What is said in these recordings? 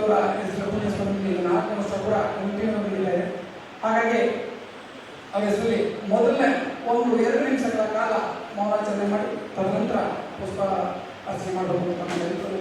ಇದ್ದವರ ಹೆಸರು ಪುಣ್ಯಸ್ವಾಮಿ ನಾಲ್ಕು ವರ್ಷ ಕೂಡ ಕಂಟಿನ್ಯೂ ಬಂದಿದ್ದಾರೆ ಹಾಗಾಗಿ ಅವರ ಹೆಸರಲ್ಲಿ ಮೊದಲನೇ ಒಂದು ಎರಡು ನಿಮಿಷಗಳ ಕಾಲ ಮೌನಾಚರಣೆ ಮಾಡಿ ತದನಂತರ ಪುಷ್ಪ ಅರ್ಚನೆ ಮಾಡಬಹುದು ಅಂತ ನಾವೆಲ್ಲರೂ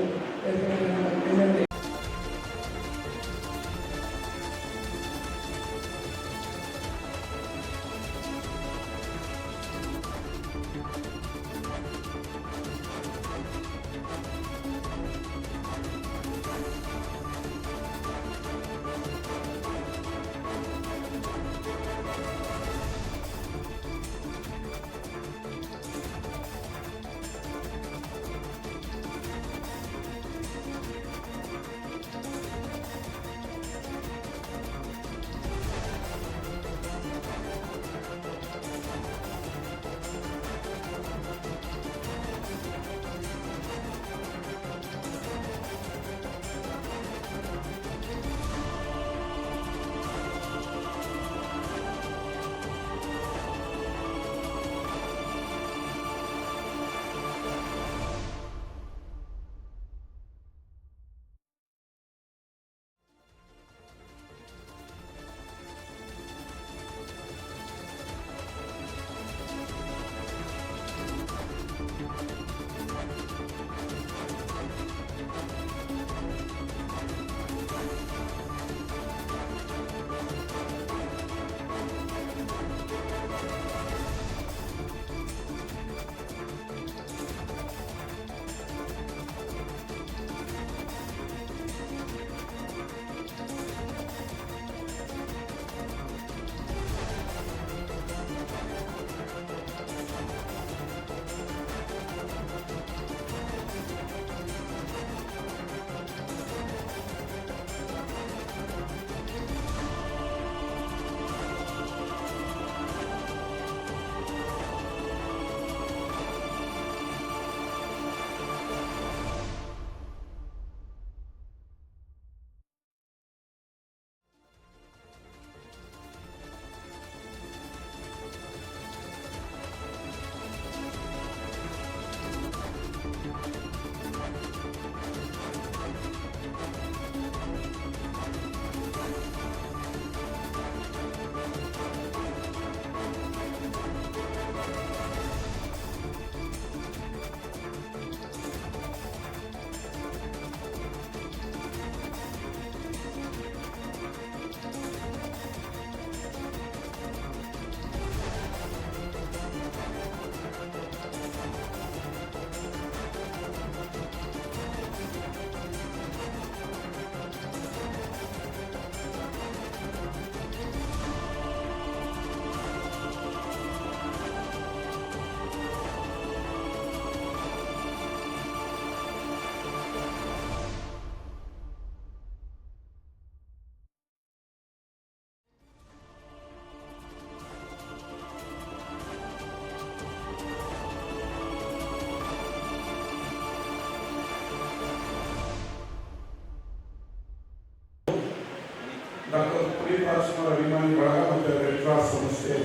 ರಾಜ್ಕುಮಾರ್ ಅಭಿಮಾನಿ ಬಳಗ ಮತ್ತು ರೆಡ್ ಕ್ರಾಸ್ ಸಂಸ್ಥೆ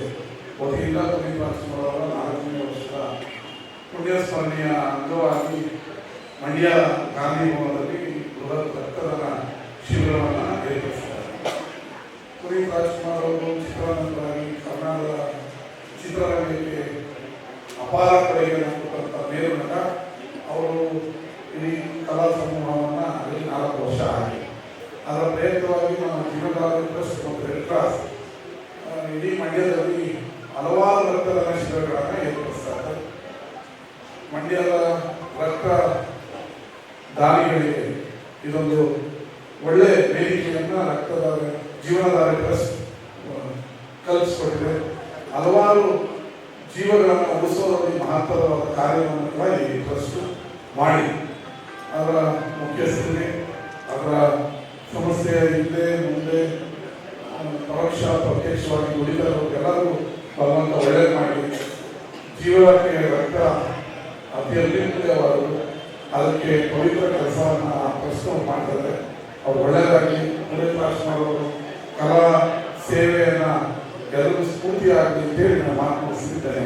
ವತಿಯಿಂದ ಅವರ ನಾಲ್ಕನೇ ವರ್ಷದ ಪುಣ್ಯಸ್ಮರಣೆಯ ಅಂಗವಾಗಿ ಮಂಡ್ಯ ಗಾಂಧಿ ಭವನದಲ್ಲಿ ಬೃಹತ್ ರಕ್ತದಾನ ಶಿಬಿರವನ್ನು ಏರ್ಪಡಿಸಿದ್ದಾರೆ. ಪುನೀತ್ ರಾಜ್ಕುಮಾರ್ ಅವರು ಚಿತ್ರಾನಂದರಾಗಿ ಕರ್ನಾಟಕದ ಚಿತ್ರರಂಗಕ್ಕೆ ಅಪಾರ ಕೊಡುಗೆಯನ್ನು ಕೊಟ್ಟಂಥ ಮೇರು ಅವರು ಇಡೀ ಕಲಾ ಸಮೂಹವನ್ನು ನಾಲ್ಕು ವರ್ಷ ಆಗಿದೆ. ಅದರ ಪ್ರಯತ್ನವಾಗಿ ನಮ್ಮ ಜೀವನದಾರ ಟ್ರಸ್ಟ್ ನಮ್ಮ ರೆಡ್ ಕ್ರಾಸ್ ಇಡೀ ಮಂಡ್ಯದಲ್ಲಿ ಹಲವಾರು ರಕ್ತದಾನ ಶಿಬಿರಗಳನ್ನು ಏರ್ಪಡಿಸ್ತಾರೆ ಮಂಡ್ಯದ ರಕ್ತ ದಾನಿಗಳಿಗೆ ಇದೊಂದು ಒಳ್ಳೆ ಬೇಡಿಕೆಯನ್ನು ರಕ್ತದ ಜೀವನದಾರ ಟ್ರಸ್ಟ್ ಕಲ್ಪಿಸ್ಕೊಟ್ಟಿದೆ. ಹಲವಾರು ಜೀವಗಳನ್ನು ಉಳಿಸೋದ್ರಲ್ಲಿ ಮಹತ್ತರವಾದ ಕಾರ್ಯವನ್ನು ಕೂಡ ಈ ಟ್ರಸ್ಟ್ ಮಾಡಿ ಅದರ ಮುಖ್ಯಸ್ಥರಿಗೆ ಅದರ ಸಮಸ್ಯೆ ಹಿಂದೆ ಮುಂದೆ ಪರೋಕ್ಷ ಪ್ರತ್ಯಕ್ಷವಾಗಿ ದುಡಿದವರು ಎಲ್ಲರೂ ಭಗವಂತ ಒಳ್ಳೆ ಮಾಡಿ. ಜೀವನಕ್ಕೆ ರಕ್ತ ಅತಿ ಅತ್ಯಮೂಲ್ಯವಾದದ್ದು ಅದಕ್ಕೆ ಪವಿತ್ರ ಕೆಲಸವನ್ನು ಪ್ರಶ್ನೆ ಮಾಡ್ತಾರೆ. ಅವ್ರು ಒಳ್ಳೆಯದಾಗಿ ಅವರು ಕಲಾ ಸೇವೆಯನ್ನು ಎಲ್ಲರೂ ಸ್ಫೂರ್ತಿಯಾಗಲಿ ಅಂತೇಳಿ ನಾನು ಮಾತು ಮುಗಿಸಿದ್ದೇನೆ